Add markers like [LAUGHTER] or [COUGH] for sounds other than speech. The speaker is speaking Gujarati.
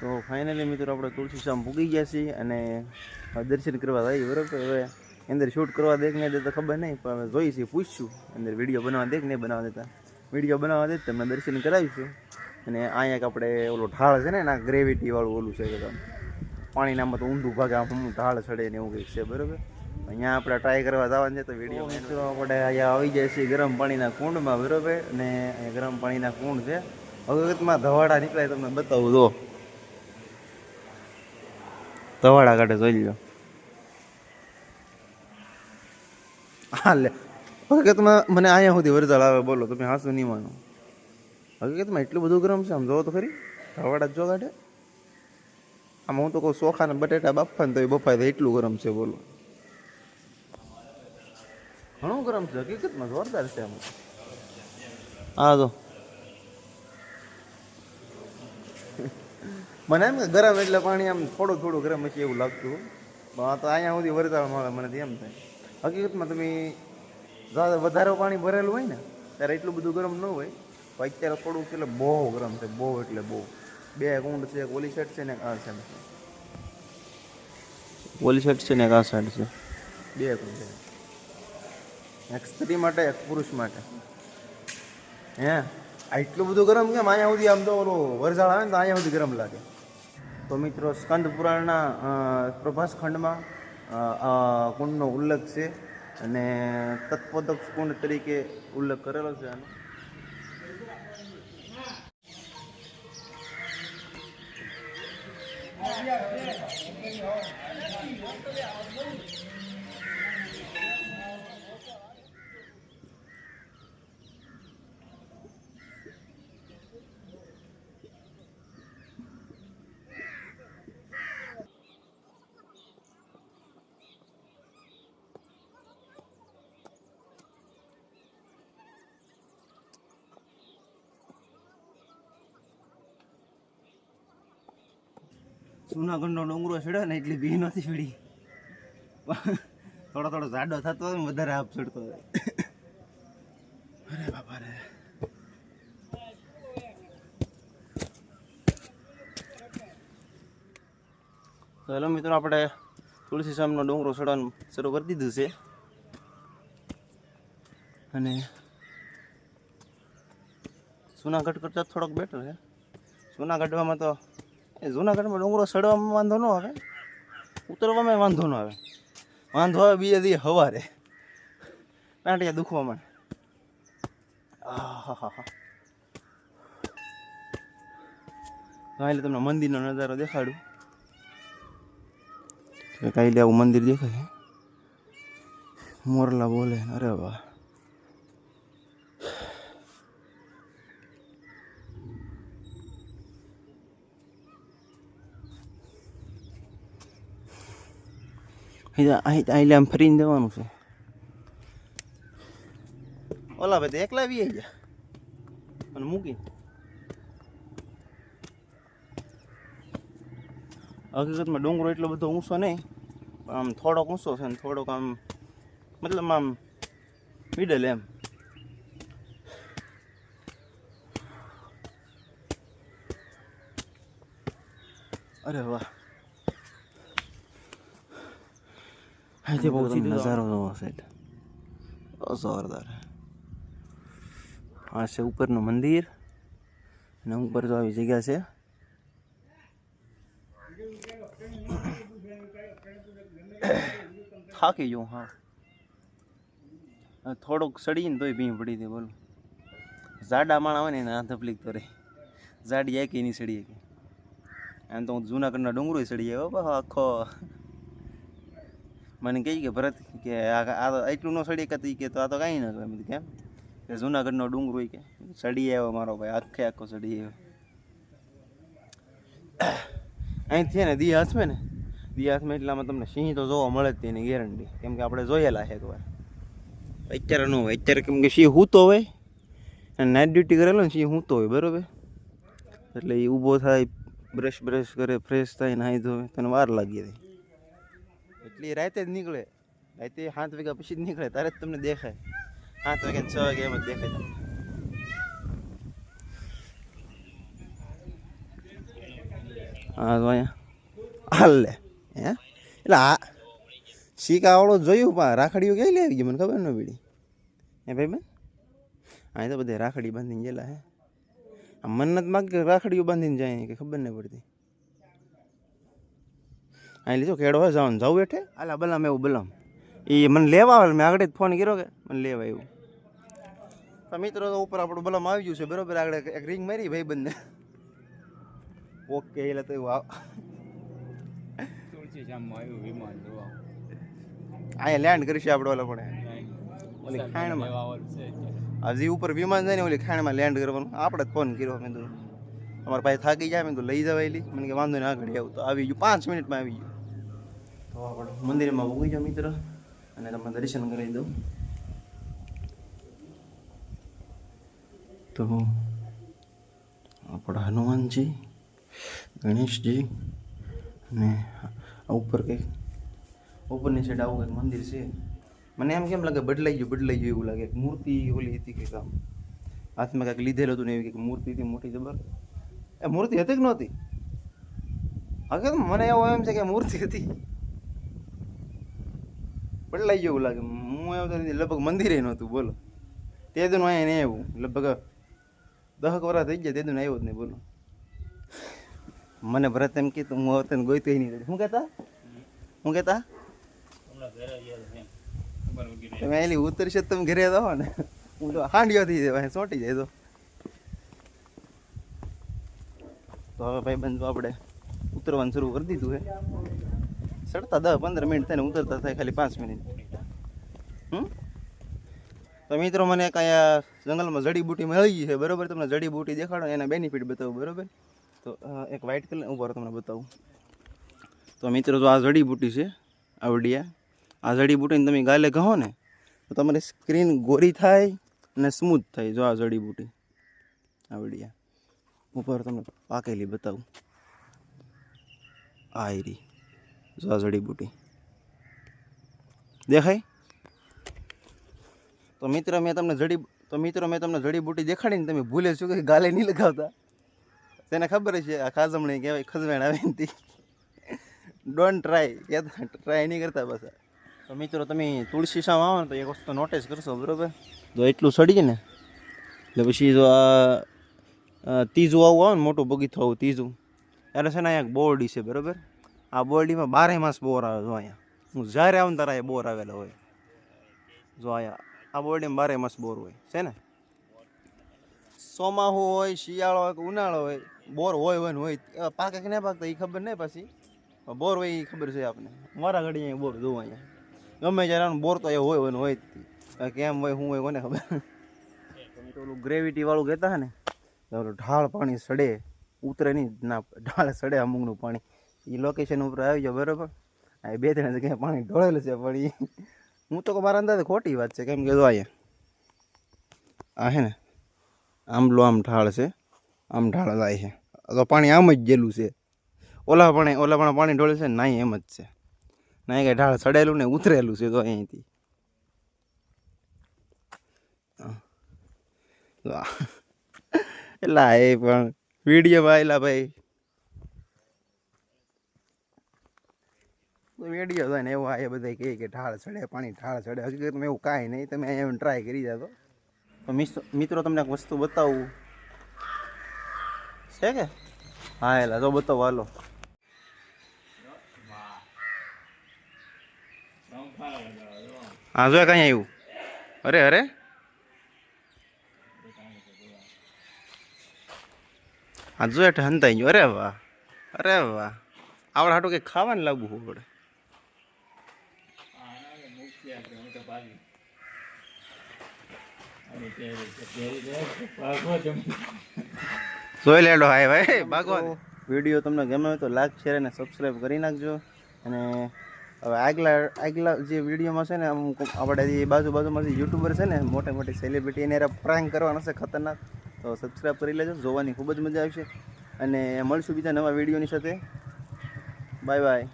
તો ફાઇનલી મિત્રો આપણે તુલસીશ્યામ પૂગી ગયા છીએ અને દર્શન કરવા જઈએ બરાબર હવે અંદર શૂટ કરવા દે કે નહીં દે તો ખબર નહીં પણ હવે જોઈ છીએ પૂછશું. અંદર વીડિયો બનાવવા દે કે નહીં બનાવવા દેતા. વીડિયો બનાવવા દે તો તમને દર્શન કરાવીશું. અને અહીંયા એક આપણે ઓલો ઢાળ છે ને એના ગ્રેવિટીવાળું ઓલું છે કે પાણીનામાં તો ઊંધું ભાગે આમ હું ઢાળ ચડે ને એવું કંઈક છે બરાબર? અહીંયા આપણે ટ્રાય કરવા જવાનું છે તો વીડિયો મિત્રો આપણે અહીંયા આવી જાય છે ગરમ પાણીના કુંડમાં બરાબર? અને ગરમ પાણીના કુંડ છે. હકીકતમાં ધવાડા નીકળે તમને બતાવું દો ધવાડા કાઢે જોઈ લો હા લે હકીકતમાં મને અહીંયા સુધી વરસાદ આવે બોલો તમે હાસુ નહીં માનો. હકીકતમાં એટલું બધું ગરમ છે આમ જોવો તો ખરી. તવાડા જ જો કાઢે. આમ હું તો કહું ચોખા ને બટેટા બાફા ને તો એ બફાય તો એટલું ગરમ છે બોલો. ઘણું ગરમ છે હકીકતમાં જોરદાર છે આમ. હા તો મને એમ કે ગરમ એટલે પાણી આમ થોડું થોડું ગરમ હશે એવું લાગતું પણ આ તો અહીંયા સુધી વરસાદ મળે મને એમ થાય. હકીકતમાં તમે વધારે પાણી ભરેલું હોય ને ત્યારે એટલું બધું ગરમ ન હોય. પણ અત્યારે થોડુંક એટલે બહુ ગરમ છે બહુ એટલે બહુ. બે કુંડ છે એક ઓલી સાઈડ છે ને એક આ સાઈડ છે. ઓલી સાઈડ છે ને એક આ સાઈડ છે. બે કુંડ છે. એક સ્ત્રી માટે એક પુરુષ માટે. હે? આ એટલું બધું ગરમ કેમ? અહીંયા સુધી આમ તો ઓલું વરસાદ આવે ને તો અહીંયા સુધી ગરમ લાગે. તો મિત્રો, સ્કંદ પુરાણના પ્રભાસખંડમાં પ્રભાસ ખંડમાં કુંડનો ઉલ્લેખ છે અને તત્પોદક કુંડ તરીકે ઉલ્લેખ કરેલો છે આનો. જુનાગઢનો ડુંગરો છેડ્યો ને એટલી ભી નથી છેડી થોડો થોડો જાડો થતો હોય વધારે આપ ચડતો હોય. અરે બાપા રે. હેલો મિત્રો, આપણે તુલસી સામનો ડુંગરો ચડવાનું શરૂ કરી દીધું છે. અને જુનાગઢ કરતાં થોડોક બેટર છે. જુનાગઢમાં તો એ જુનાગઢમાં ડુંગરો ચડવામાં વાંધો ન આવે. ઉતરવામાં વાંધો ન આવે. વાંધો આવે બીજા દી હવારે. ટાંટિયા દુખવા માંડે. કાલે તમને મંદિરનો નજારો દેખાડું. કાલે આવું મંદિર દેખાય. મોરલા બોલે અરે વાહ. આમ ફરીને દેવાનું છે ઓલા ભાઈ તો એકલા આવી ગયા અને મૂકી હકીકતમાં ડુંગરો એટલો બધો ઊંચો નહીં પણ આમ થોડોક ઊંચો છે ને થોડોક આમ મતલબ આમ મિડલ એમ અરે વાહ અહીંથી બહુ નજારો જોવો છે જોરદાર આ છે ઉપરનું મંદિર અને ઉપર તો આવી જગ્યા છે થાકી જવું હા થોડોક સડી સડીને તોય ભીં પડી હતી બોલો. જાડા માણા હોય ને એને આ તકલીફ તો રહે જાડી એકી નહીં સડી એકી. આમ તો હું જૂનાગઢના ડુંગરો સડી આવ્યો આખો. મને કહી કે ભરત, કે આ તો એટલું ન સડી કે કે તો આ તો કાંઈ ન કહે એમ કેમ? કે જૂનાગઢનો ડુંગરો હોય કે, સડી આવ્યો મારો ભાઈ, આખે આખો સડી આવ્યો. અહીંથી ને દી હાથમે ને દી હાથમે એટલામાં તમને સિંહ તો જોવા મળે જ તેની ગેરંટી કેમ કે આપણે જોયેલા છે એકવાર. અત્યારે ન હોય, અત્યારે કેમ કે સિંહ હૂતો હોય, અને નાઇટ ડ્યુટી કરેલો ને, સિંહ હૂતો હોય, બરોબર? એટલે એ ઊભો થાય બ્રશ બ્રશ કરે ફ્રેશ થાય નાહી ધોવે, તને વાર લાગી જાય એટલે રાતે જ નીકળે. રાતે સાત વાગ્યા પછી જ નીકળે તારે જ તમને દેખાય. સાત વાગ્યા છ વાગ્યા એમ જ દેખાય તમને. હા, તો અહીંયા. હાલ. લે હે? એટલે આ શીકાવાળો જોયું, પણ રાખડીઓ કઈ લેવી ગઈ? મને ખબર ન પડી. હે ભાઈ બેન? અહીં તો બધે રાખડી બાંધીને ગયેલા હે. આ મન્નત માગ રાખડીઓ બાંધીને જાય કે ખબર નહીં પડતી. અહીં લીધો કેડો હોય જવાનું. જવું એઠે આલા બલામ એવું બલામ. એ મને લેવા આવે મેં આગળ જ ફોન કર્યો કે મને લેવા આવ્યું. તો મિત્રો તો ઉપર આપણું બલામ આવી ગયું છે બરોબર? આગળ એક રિંગ મારી ભાઈ બંને. ઓકે એટલે તો એવું આવ આવ્યું વિમાન જોવા અહીંયા લેન્ડ કરીશું આપણે ઓલા પણ. ઓલી ખાણમાં. હજી ઉપર વિમાન જાય ને ઓલી ખાણમાં લેન્ડ કરવાનું. આપણે જ ફોન કર્યો મેં તો અમારા પાસે થાકી જાય મેં તો લઈ જવાયેલી મને કે વાંધો નહીં આગળ આવું. તો આવી ગયું. પાંચ મિનિટમાં આવી ગયું. આપણે મંદિરમાં ઉગી જાઓ મિત્ર. અને તમને દર્શન કરાવી દઉં. તો આપણા હનુમાનજી, ગણેશજી અને આ ઉપર કંઈક, ઉપરની સાઈડ આવું કંઈક મંદિર છે. મને એમ કેમ લાગે બદલાઈ ગયું બદલાઈ ગયું એવું લાગે. મૂર્તિ ઓલી હતી કંઈક આમ. હાથમાં કંઈક લીધેલું હતું ને એવી કંઈક મૂર્તિ હતી, મોટી જબર. એ મૂર્તિ હતી કે નહોતી? હકીકત મને એવું એમ છે કે મૂર્તિ હતી. બદલાઈ જેવું લાગે, હું એમ તો લગભગ મંદિરે નહોતું, બોલો. તે દુનું અહીંયા નહીં આવ્યું, લગભગ દહક વર્ષ થઈ ગયા, તે દુનું આવ્યો જ નહીં, બોલો. મને ભરત એમ કીધું હું હવે તને ગોઈતો નહીં શું કહેતા? શું કહેતા. તમે એલી ઉતરશે તમે ઘરે દો ને. હું તો હાંડિયો થઈ જાય ચોંટી જાય તો. તો હવે ભાઈ બંધ આપણે ઉતરવાનું શરૂ કરી દીધું છે. ચડતા દસ, પંદર મિનિટ થઈને ઉતરતા થાય ખાલી પાંચ મિનિટ. હમ? તો મિત્રો, મને કાંઈ જંગલમાં જડીબુટી મળી ગઈ છે, બરાબર? તમને જડીબુટી દેખાડો એના બેનિફિટ બતાવું, બરોબર? તો એક વ્હાઇટ કલર ઉપર તમને બતાવું. તો મિત્રો, જો આ જડીબુટી છે, આવડિયા, આ જડીબુટીને તમે ગાલે કહો ને, તો તમારી સ્ક્રીન ગોરી થાય અને સ્મૂથ થાય, જો આ જડીબુટી આવડિયા. ઉપર તમને પાકેલી બતાવું. આયરી. જો આ જડીબુટી દેખાય? તો મિત્ર, મેં તમને જડી, તો મિત્રો, મેં તમને જડીબુટી દેખાડીને તમે ભૂલે શું કે ગાલે નહીં લગાવતા? તેને ખબર છે, આ ખાજમણી કહેવાય, ખજવેણ આવે ને ડોન્ટ ટ્રાય કહેતા ટ્રાય નહીં કરતા બસ તો મિત્રો, તમે તુલસી શામ આવો ને તો એક વસ્તુ નોટિસ કરશો, બરાબર? તો એટલું સડી ને, એટલે પછી જો આ ત્રીજું આવું આવે ને, મોટું બગીચું આવું ત્રીજું ત્યારે છે ને અહીંયા બોરડી છે, બરાબર? આ બોરડીમાં બારે માસ બોર આવે જો અહીંયા. હું જ્યારે આવું ત્યારે અહીંયા બોર આવેલા હોય. જો અહીંયા, આ બોરડીમાં બારે માસ બોર હોય. છે ને? ચોમાહું હોય, શિયાળો હોય ઉનાળો હોય, બોર હોય હોય ને હોય પાકે કે ના પાકતા એ ખબર નહીં પછી. બોર હોય એ ખબર છે આપણે મારા ઘડી અહીંયા બોર જોવા અહીંયા. ગમે ત્યારે બોર તો એ હોય હોય ને હોય કેમ હોય, શું હોય કોને ખબર. તમે ઓલું ગ્રેવિટી વાળું કહેતા હે ને પેલું ઢાળ પાણી સડે, ઉતરે નહીં ના, ઢાળ સડે અમુકનું પાણી. એ લોકેશન ઉપર આવી ગયો, બરાબર? આ બે ત્રણ જગ્યાએ પાણી ઢોળેલું છે, પણ એ હું તો મારા અંદાજે ખોટી વાત છે, કેમ કે જો અહીંયા, આ હે ને આમલો આમ ઢાળ છે, આમ ઢાળ જાય છે. તો પાણી આમ જ ગયેલું છે. ઓલા પણ ઓલા પણ પાણી ઢોળે છે નાય એમ જ છે. નાઈ કે ઢાળ સડેલું ને ઉતરેલું છે તો અહીંથી. એટલે [LAUGHS] એ પણ વીડિયો ભાઈ ભાઈ. વીડિયો થાય ને એવું આ બધા કહે કે ઢાળ ચડે પાણી ઢાળ ચડે હકીકતમાં એવું કાંઈ નહીં, તમે અહીંયા ટ્રાય કરી જાતો તો. મિત્રો, તમને એક વસ્તુ બતાવું. છે કે? હા, એલા, તો બતાવો, હાલો. હા જો કાંઈ આવ્યું? અરે અરે. હા જો હંતાઈ ગયો. અરે વાહ અરે વાહ. આવડે હાટું કંઈક ખાવાનું લાવવું પડે આના મુખ્ય આપણે હું તો ભાગી. અને પહેરી છે, પહેરી છે, ભાગો તમે. જોઈ લેડો હાય ભાઈ ભાગવા વીડિયો તમને ગમે હોય તો લાઈક શેર અને સબસ્ક્રાઈબ કરી નાખજો. અને હવે આગલા આગલા જે વિડીયોમાં છે ને અમુક આપણે જે બાજુ બાજુમાં જે યુટ્યુબર છે ને મોટી મોટી સેલિબ્રિટી એને પ્રાંક કરવાના છે ખતરનાક. તો સબસ્ક્રાઈબ કરી લેજો જોવાની ખૂબ જ મજા આવશે. અને મળશું બીજા નવા વિડીયોની સાથે. Bye bye